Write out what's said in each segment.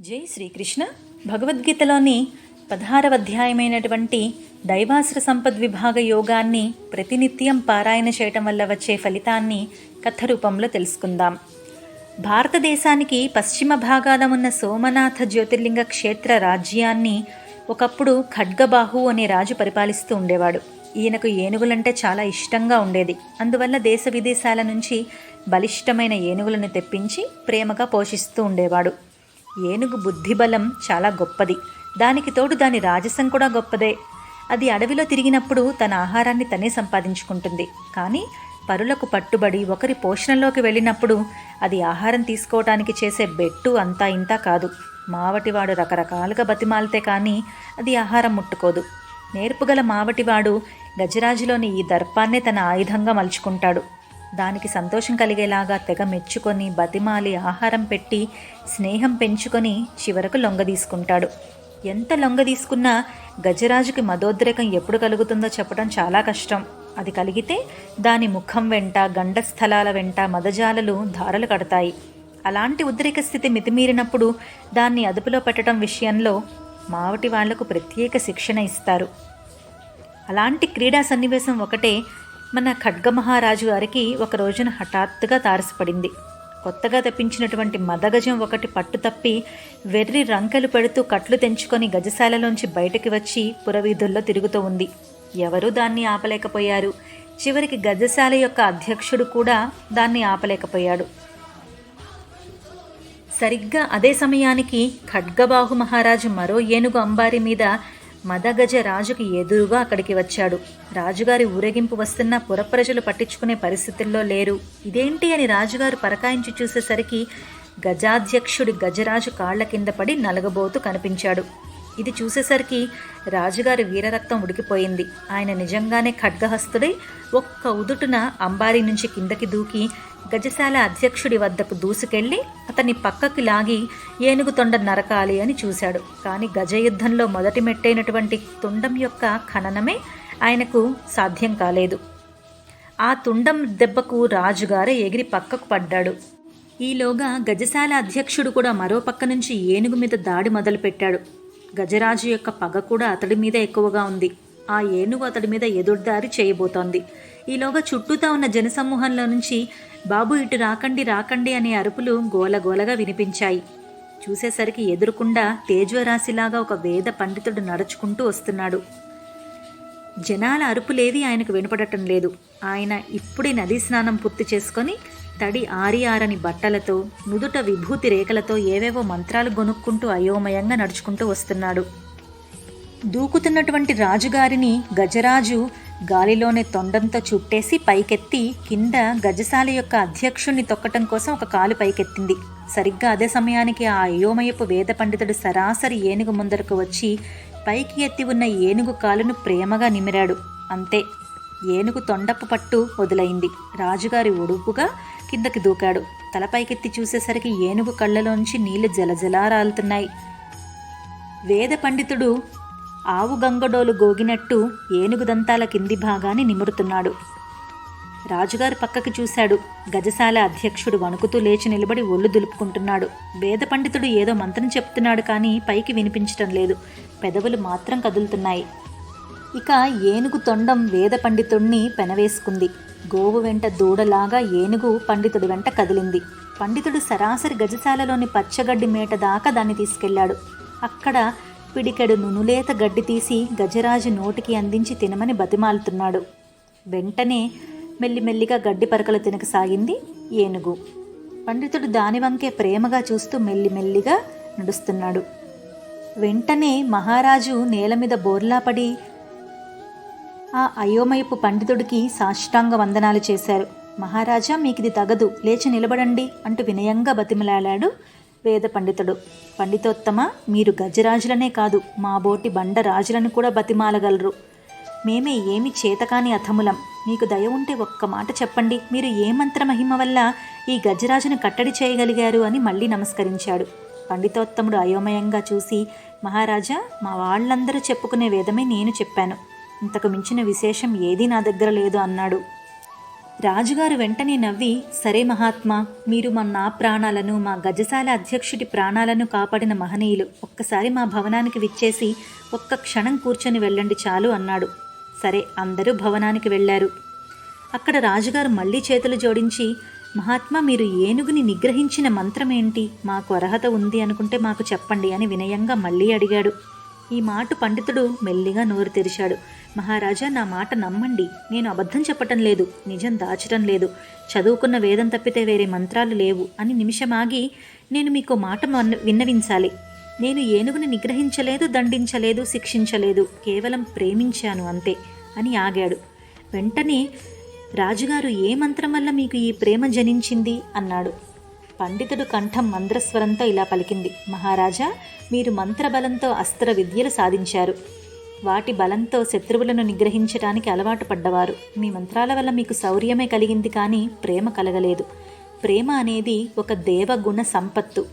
జై శ్రీకృష్ణ. భగవద్గీతలోని పదహారవ అధ్యాయమైనటువంటి దైవాసుర సంపద్ విభాగ యోగాన్ని ప్రతినిత్యం పారాయణ చేయటం వల్ల వచ్చే ఫలితాన్ని కథ రూపంలో తెలుసుకుందాం. భారతదేశానికి పశ్చిమ భాగాన ఉన్న సోమనాథ జ్యోతిర్లింగ క్షేత్ర రాజ్యాన్ని ఒకప్పుడు ఖడ్గబాహు అనే రాజు పరిపాలిస్తూ ఉండేవాడు. ఈయనకు ఏనుగులంటే చాలా ఇష్టంగా ఉండేది. అందువల్ల దేశ విదేశాల నుంచి బలిష్టమైన ఏనుగులను తెప్పించి ప్రేమగా పోషిస్తూ ఉండేవాడు. ఏనుగు బుద్ధిబలం చాలా గొప్పది. దానికి తోడు దాని రాజసం కూడా గొప్పదే. అది అడవిలో తిరిగినప్పుడు తన ఆహారాన్ని తనే సంపాదించుకుంటుంది. కానీ పరులకు పట్టుబడి ఒకరి పోషణలోకి వెళ్ళినప్పుడు అది ఆహారం తీసుకోవటానికి చేసే బెట్టు అంతా ఇంతా కాదు. మావటివాడు రకరకాలుగా బతిమాలితే కానీ అది ఆహారం ముట్టుకోదు. నేర్పుగల మావటివాడు గజరాజులోని ఈ దర్పాన్నే తన ఆయుధంగా మలుచుకుంటాడు. దానికి సంతోషం కలిగేలాగా తెగ మెచ్చుకొని బతిమాలి ఆహారం పెట్టి స్నేహం పెంచుకొని చివరకు లొంగ తీసుకుంటాడు. ఎంత లొంగ తీసుకున్నా గజరాజుకి మదోద్రేకం ఎప్పుడు కలుగుతుందో చెప్పడం చాలా కష్టం. అది కలిగితే దాని ముఖం వెంట గండస్థలాల వెంట మదజాలలు ధారలు కడతాయి. అలాంటి ఉద్రేక స్థితి మితిమీరినప్పుడు దాన్ని అదుపులో పెట్టడం విషయంలో మావటి వాళ్ళకు ప్రత్యేక శిక్షణ ఇస్తారు. అలాంటి క్రీడా సన్నివేశం ఒకటే మన ఖడ్గమహారాజు గారికి ఒక రోజున హఠాత్తుగా తారసపడింది. కొత్తగా తెప్పించినటువంటి మదగజం ఒకటి పట్టు తప్పి వెర్రి రంకెలు పెడుతూ కట్లు తెంచుకొని గజశాలలోంచి బయటకి వచ్చి పురవీధుల్లో తిరుగుతూ ఉంది. ఎవరూ దాన్ని ఆపలేకపోయారు. చివరికి గజశాల యొక్క అధ్యక్షుడు కూడా దాన్ని ఆపలేకపోయాడు. సరిగ్గా అదే సమయానికి ఖడ్గబాహు మహారాజు మరో ఏనుగు అంబారి మీద మదగజ రాజుకి ఎదురుగా అక్కడికి వచ్చాడు. రాజుగారి ఊరేగింపు వస్తున్న పురప్రజలు పట్టించుకునే పరిస్థితుల్లో లేరు. ఇదేంటి అని రాజుగారు పరకాయించి చూసేసరికి గజాధ్యక్షుడి గజరాజు కాళ్ళ కింద పడి నలగబోతూ కనిపించాడు. ఇది చూసేసరికి రాజుగారి వీరరక్తం ఉడికిపోయింది. ఆయన నిజంగానే ఖడ్గహస్తుడై ఒక్క ఉదుటున అంబారీ నుంచి కిందకి దూకి గజశాల అధ్యక్షుడి వద్దకు దూసుకెళ్ళి అతన్ని పక్కకి లాగి ఏనుగు తొండ నరకాలి అని చూశాడు. కానీ గజయుద్ధంలో మొదటి మెట్టైనటువంటి తుండం యొక్క ఖననమే ఆయనకు సాధ్యం కాలేదు. ఆ తుండం దెబ్బకు రాజుగారే ఎగిరి పక్కకు పడ్డాడు. ఈలోగా గజశాల అధ్యక్షుడు కూడా మరో పక్క నుంచి ఏనుగు మీద దాడి మొదలుపెట్టాడు. గజరాజు యొక్క పగ కూడా అతడి మీద ఎక్కువగా ఉంది. ఆ ఏనుగు అతడి మీద ఎదురుదారి చేయబోతోంది. ఈలోగా చుట్టూతా ఉన్న జనసమూహంలో నుంచి బాబు ఇటు రాకండి రాకండి అనే అరుపులు గోలగోలగా వినిపించాయి. చూసేసరికి ఎదురుకుండా తేజరాశిలాగా ఒక వేద పండితుడు నడుచుకుంటూ వస్తున్నాడు. జనాల అరుపులేవి ఆయనకు వినపడటం లేదు. ఆయన ఇప్పుడే నదీ స్నానం పూర్తి చేసుకొని తడి ఆరి ఆరని బట్టలతో నుదుట విభూతి రేఖలతో ఏవేవో మంత్రాలు గొనుక్కుంటూ అయోమయంగా నడుచుకుంటూ వస్తున్నాడు. దూకుతున్నటువంటి రాజుగారిని గజరాజు గాలిలోనే తొండంతో చుట్టేసి పైకెత్తి కింద గజశాల యొక్క అధ్యక్షుణ్ణి తొక్కటం కోసం ఒక కాలు పైకెత్తింది. సరిగ్గా అదే సమయానికి ఆ అయోమయపు వేద పండితుడు సరాసరి ఏనుగు ముందరకు వచ్చి పైకి ఎత్తి ఉన్న ఏనుగు కాలును ప్రేమగా నిమిరాడు. అంతే ఏనుగు తొండపు పట్టు వదులైంది రాజుగారి ఒడుపుగా కిందకి దూకాడు. తలపైకెత్తి చూసేసరికి ఏనుగు కళ్ళలోంచి నీళ్ళు జలజలా రాలుతున్నాయి వేద పండితుడు ఆవు గంగడోలు గోగినట్టు ఏనుగు దంతాల కింది భాగాన్ని నిమురుతున్నాడు. రాజుగారు పక్కకి చూశాడు. గజశాల అధ్యక్షుడు వణుకుతూ లేచి నిలబడి ఒళ్ళు దులుపుకుంటున్నాడు. వేద పండితుడు ఏదో మంత్రం చెప్తున్నాడు కానీ పైకి వినిపించటం లేదు. పెదవులు మాత్రం కదులుతున్నాయి. ఇక ఏనుగు తొండం వేద పండితుణ్ణి పెనవేసుకుంది. గోవు వెంట దూడలాగా ఏనుగు పండితుడి వెంట కదిలింది. పండితుడు సరాసరి గజశాలలోని పచ్చగడ్డి మేట దాకా దాన్ని తీసుకెళ్ళాడు అక్కడ పిడికెడు నునులేత గడ్డి తీసి గజరాజు నోటికి అందించి తినమని బతిమాలుతున్నాడు. వెంటనే మెల్లిమెల్లిగా గడ్డి పరకలు తినకసాగింది ఏనుగు. పండితుడు దాని వంకే ప్రేమగా చూస్తూ మెల్లిమెల్లిగా నడుస్తున్నాడు. వెంటనే మహారాజు నేల మీద బోర్లా పడి ఆ అయోమయపు పండితుడికి సాష్టాంగ వందనాలు చేశారు. మహారాజా మీకిది తగదు. లేచి నిలబడండి అంటూ వినయంగా బతిమలాడాడు వేద పండితుడు. పండితోత్తమ మీరు గజరాజులనే కాదు మా బోటి బండ రాజులను కూడా బతిమాలగలరు. మేమే ఏమి చేతకాని అథములం. మీకు దయ ఉంటే ఒక్క మాట చెప్పండి మీరు ఏ మంత్ర మహిమ వల్ల ఈ గజరాజును కట్టడి చేయగలిగారు అని మళ్ళీ నమస్కరించాడు. పండితోత్తముడు అయోమయంగా చూసి మహారాజా మా వాళ్ళందరూ చెప్పుకునే వేదమే నేను చెప్పాను. ఇంతకు మించిన విశేషం ఏదీ నా దగ్గర లేదు అన్నాడు. రాజుగారు వెంటనే నవ్వి సరే మహాత్మా మీరు మా నా ప్రాణాలను మా గజశాల అధ్యక్షుడి ప్రాణాలను కాపాడిన మహనీయులు. ఒక్కసారి మా భవనానికి విచ్చేసి ఒక్క క్షణం కూర్చొని వెళ్ళండి చాలు అన్నాడు. సరే అందరూ భవనానికి వెళ్ళారు. అక్కడ రాజుగారు మళ్ళీ చేతులు జోడించి మహాత్మా మీరు ఏనుగుని నిగ్రహించిన మంత్రమేంటి? మాకు అర్హత ఉంది అనుకుంటే మాకు చెప్పండి అని వినయంగా మళ్ళీ అడిగాడు. ఈ మాట పండితుడు మెల్లిగా నోరు తెరిచాడు. మహారాజా నా మాట నమ్మండి. నేను అబద్ధం చెప్పటం లేదు నిజం దాచటం లేదు. చదువుకున్న వేదం తప్పితే వేరే మంత్రాలు లేవు అని నిమిషమాగి నేను మీకు మాట విన్నవించాలి. నేను ఏనుగుని నిగ్రహించలేదు దండించలేదు శిక్షించలేదు. కేవలం ప్రేమించాను అంతే అని ఆగాడు. వెంటనే రాజుగారు ఏ మంత్రం వల్ల మీకు ఈ ప్రేమ జనించింది? అన్నాడు. పండితుడు కంఠం మంద్రస్వరంతో ఇలా పలికింది. మహారాజా మీరు మంత్రబలంతో అస్త్ర విద్యలు సాధించారు. వాటి బలంతో శత్రువులను నిగ్రహించడానికి అలవాటు పడ్డవారు. మీ మంత్రాల వల్ల మీకు శౌర్యమే కలిగింది కానీ ప్రేమ కలగలేదు. ప్రేమ అనేది ఒక దేవగుణ సంపత్తు.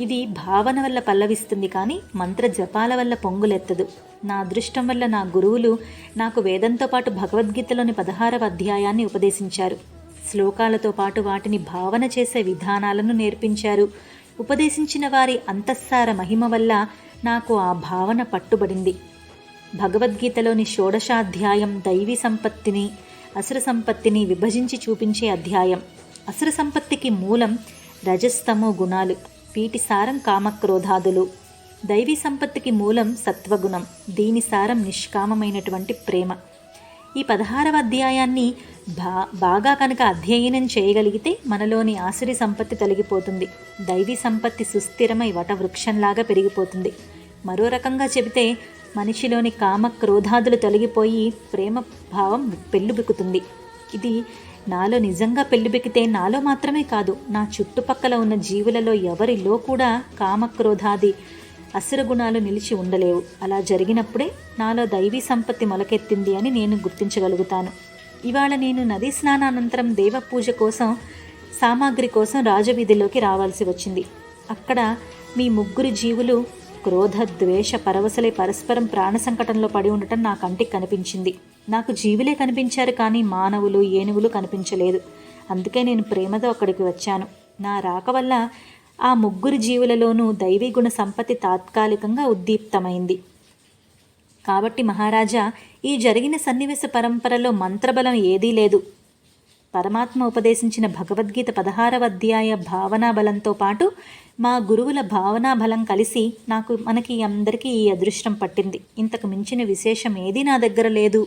ఇది భావన వల్ల పల్లవిస్తుంది కానీ మంత్ర జపాల వల్ల పొంగులెత్తదు. నా అదృష్టం వల్ల నా గురువులు నాకు వేదంతో పాటు భగవద్గీతలోని పదహారవ అధ్యాయాన్ని ఉపదేశించారు. శ్లోకాలతో పాటు వాటిని భావన చేసే విధానాలను నేర్పించారు. ఉపదేశించిన వారి అంతఃసార మహిమ వల్ల నాకు ఆ భావన పట్టుబడింది. భగవద్గీతలోని షోడశాధ్యాయం దైవీ సంపత్తిని అసుర సంపత్తిని విభజించి చూపించే అధ్యాయం. అసుర సంపత్తికి మూలం రజస్తమో గుణాలు వీటి సారం కామక్రోధాదులు. దైవీ సంపత్తికి మూలం సత్వగుణం దీని సారం నిష్కామమైనటువంటి ప్రేమ. ఈ పదహారవ అధ్యాయాన్ని బా బాగా కనుక అధ్యయనం చేయగలిగితే మనలోని ఆసురి సంపత్తి తొలగిపోతుంది. దైవీ సంపత్తి సుస్థిరమై వటవృక్షంలాగా పెరిగిపోతుంది. మరో రకంగా చెబితే మనిషిలోని కామ క్రోధాదులు తొలగిపోయి ప్రేమ భావం పెళ్ళుబెక్కుతుంది ఇది నాలో నిజంగా పెళ్ళిబెక్కితే నాలో మాత్రమే కాదు నా చుట్టుపక్కల ఉన్న జీవులలో ఎవరిలో కూడా కామక్రోధాది అసుర గుణాలు నిలిచి ఉండలేవు. అలా జరిగినప్పుడే నాలో దైవీ సంపత్తి మొలకెత్తింది అని నేను గుర్తించగలుగుతాను. ఇవాళ నేను నదీ స్నానానంతరం దేవ పూజ కోసం సామాగ్రి కోసం రాజవీధిలోకి రావాల్సి వచ్చింది. అక్కడ మీ ముగ్గురు జీవులు క్రోధ ద్వేష పరవశలై పరస్పరం ప్రాణ సంకటంలో పడి ఉండటం నా కంటికి కనిపించింది. నాకు జీవులే కనిపించారు కానీ మానవులు ఏనుగులు కనిపించలేదు. అందుకే నేను ప్రేమతో అక్కడికి వచ్చాను. నా రాక వల్ల ఆ ముగ్గురు జీవులలోనూ దైవీ గుణ సంపత్తి తాత్కాలికంగా ఉద్దీప్తమైంది. కాబట్టి మహారాజా ఈ జరిగిన సన్నివేశ పరంపరలో మంత్రబలం ఏదీ లేదు. పరమాత్మ ఉపదేశించిన భగవద్గీత పదహారవ అధ్యాయ భావనా బలంతో పాటు మా గురువుల భావనా బలం కలిసి నాకు మనకి అందరికీ ఈ అదృష్టం పట్టింది. ఇంతకు మించిన విశేషం ఏదీ నా దగ్గర లేదు.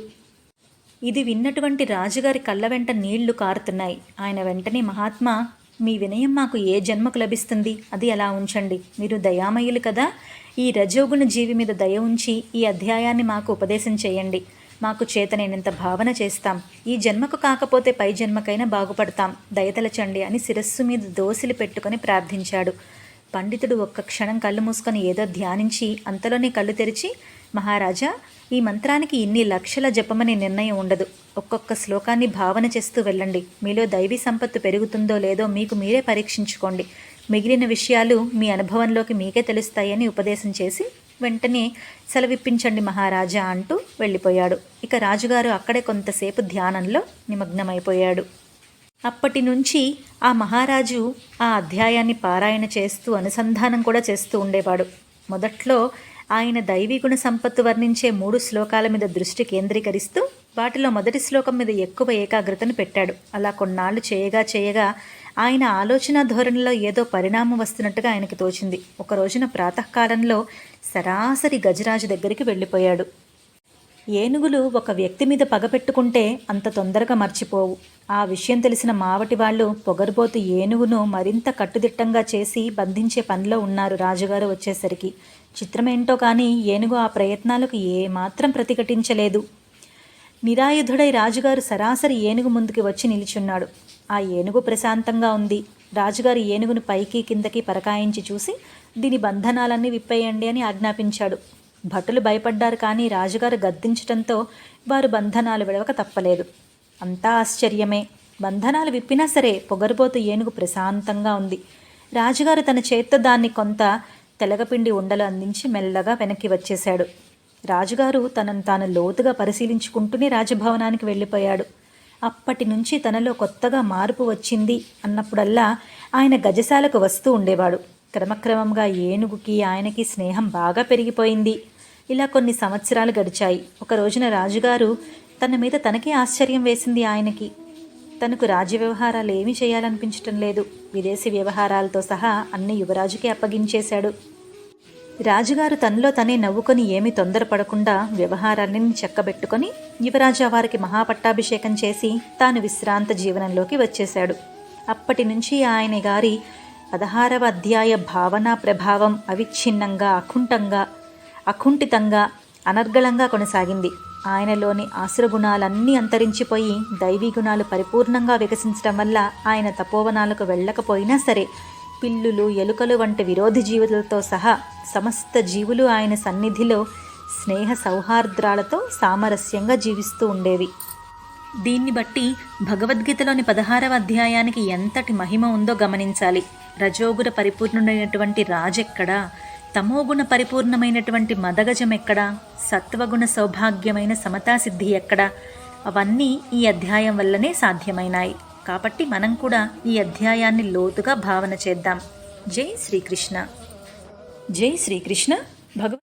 ఇది విన్నటువంటి రాజుగారి కళ్ళ వెంట నీళ్ళు కారుతున్నాయి. ఆయన వెంటనే మహాత్మా మీ వినయం మాకు ఏ జన్మకు లభిస్తుంది? అది అలా ఉంచండి. మీరు దయామయులు కదా? ఈ రజోగుణ జీవి మీద దయ ఉంచి ఈ అధ్యాయాన్ని మాకు ఉపదేశం చేయండి. మాకు చేతనైనంత భావన చేస్తాం. ఈ జన్మకు కాకపోతే పై జన్మకైనా బాగుపడతాం. దయతలచండి అని శిరస్సు మీద దోసిలి పెట్టుకొని ప్రార్థించాడు. పండితుడు ఒక్క క్షణం కళ్ళు మూసుకొని ఏదో ధ్యానించి అంతలోనే కళ్ళు తెరిచి మహారాజా ఈ మంత్రానికి ఇన్ని లక్షల జపమనే నిర్ణయం ఉండదు. ఒక్కొక్క శ్లోకాన్ని భావన చేస్తూ వెళ్ళండి. మీలో దైవీ సంపత్తు పెరుగుతుందో లేదో మీకు మీరే పరీక్షించుకోండి. మిగిలిన విషయాలు మీ అనుభవంలోకి మీకే తెలుస్తాయని ఉపదేశం చేసి వెంటనే సెలవిప్పించండి మహారాజా అంటూ వెళ్ళిపోయాడు. ఇక రాజుగారు అక్కడే కొంతసేపు ధ్యానంలో నిమగ్నమైపోయాడు. అప్పటి నుంచి ఆ మహారాజు ఆ అధ్యాయాన్ని పారాయణ చేస్తూ అనుసంధానం కూడా చేస్తూ ఉండేవాడు. మొదట్లో ఆయన దైవీ గుణ సంపత్తు వర్ణించే మూడు శ్లోకాల మీద దృష్టి కేంద్రీకరిస్తూ వాటిలో మొదటి శ్లోకం మీద ఎక్కువ ఏకాగ్రతను పెట్టాడు. అలా కొన్నాళ్ళు చేయగా చేయగా ఆయన ఆలోచన ధోరణిలో ఏదో పరిణామం వస్తున్నట్టుగా ఆయనకి తోచింది. ఒక రోజున ప్రాతకాలంలో సరాసరి గజరాజు దగ్గరికి వెళ్ళిపోయాడు. ఏనుగులు ఒక వ్యక్తి మీద పగపెట్టుకుంటే అంత తొందరగా మర్చిపోవు. ఆ విషయం తెలిసిన మావటి వాళ్ళు పొగరుబోతు ఏనుగును మరింత కట్టుదిట్టంగా చేసి బంధించే పనిలో ఉన్నారు రాజుగారు వచ్చేసరికి. చిత్రమేంటో కానీ ఏనుగు ఆ ప్రయత్నాలకు ఏమాత్రం ప్రతిఘటించలేదు. నిరాయుధుడై రాజుగారు సరాసరి ఏనుగు ముందుకి వచ్చి నిలిచున్నాడు. ఆ ఏనుగు ప్రశాంతంగా ఉంది. రాజుగారు ఏనుగును పైకి కిందకి పరకాయించి చూసి దీని బంధనాలన్నీ విప్పేయండి అని ఆజ్ఞాపించాడు. భటులు భయపడ్డారు కానీ రాజుగారు గద్దించటంతో వారు బంధనాలు విడవక తప్పలేదు. అంతా ఆశ్చర్యమే. బంధనాలు విప్పినా సరే పొగరుబోతు ఏనుగు ప్రశాంతంగా ఉంది. రాజుగారు తన చేత్తో దాన్ని కొంత తెలగపిండి ఉండలు అందించి మెల్లగా వెనక్కి వచ్చేశాడు. రాజుగారు తనను తాను లోతుగా పరిశీలించుకుంటూనే రాజభవనానికి వెళ్ళిపోయాడు. అప్పటి నుంచి తనలో కొత్తగా మార్పు వచ్చింది అన్నప్పుడల్లా ఆయన గజశాలకు వస్తూ ఉండేవాడు. క్రమక్రమంగా ఏనుగుకి ఆయనకి స్నేహం బాగా పెరిగిపోయింది. ఇలా కొన్ని సంవత్సరాలు గడిచాయి. ఒక రోజున రాజుగారు తన మీద తనకే ఆశ్చర్యం వేసింది ఆయనకి. తనకు రాజ్య వ్యవహారాలు ఏమీ చేయాలనిపించటం లేదు. విదేశీ వ్యవహారాలతో సహా అన్ని యువరాజుకి అప్పగించేశాడు. రాజుగారు తనలో తనే నవ్వుకొని ఏమీ తొందరపడకుండా వ్యవహారాన్ని చెక్కబెట్టుకొని యువరాజు వారికి మహాపట్టాభిషేకం చేసి తాను విశ్రాంత జీవనంలోకి వచ్చేశాడు. అప్పటి నుంచి ఆయన గారి పదహారవ అధ్యాయ భావన ప్రభావం అవిచ్ఛిన్నంగా అఖుంఠంగా అకుంఠితంగా అనర్గళంగా కొనసాగింది. ఆయనలోని ఆశ్రగుణాలన్నీ అంతరించిపోయి దైవీ గుణాలు పరిపూర్ణంగా వికసించడం వల్ల ఆయన తపోవనాలకు వెళ్ళకపోయినా సరే పిల్లులు ఎలుకలు వంటి విరోధి జీవులతో సహా సమస్త జీవులు ఆయన సన్నిధిలో స్నేహ సౌహార్ద్రాలతో సామరస్యంగా జీవిస్తూ ఉండేవి. దీన్ని బట్టి భగవద్గీతలోని పదహారవ అధ్యాయానికి ఎంతటి మహిమ ఉందో గమనించాలి. రజోగుర పరిపూర్ణుడైనటువంటి రాజెక్కడా? తమోగుణ పరిపూర్ణమైనటువంటి మదగజం ఎక్కడా సత్వగుణ సౌభాగ్యమైన సమతాసిద్ధి ఎక్కడా? అవన్నీ ఈ అధ్యాయం వల్లనే సాధ్యమైనాయి. కాబట్టి మనం కూడా ఈ అధ్యాయాన్ని లోతుగా భావన చేద్దాం. జై శ్రీకృష్ణ. జై శ్రీకృష్ణ. భగవ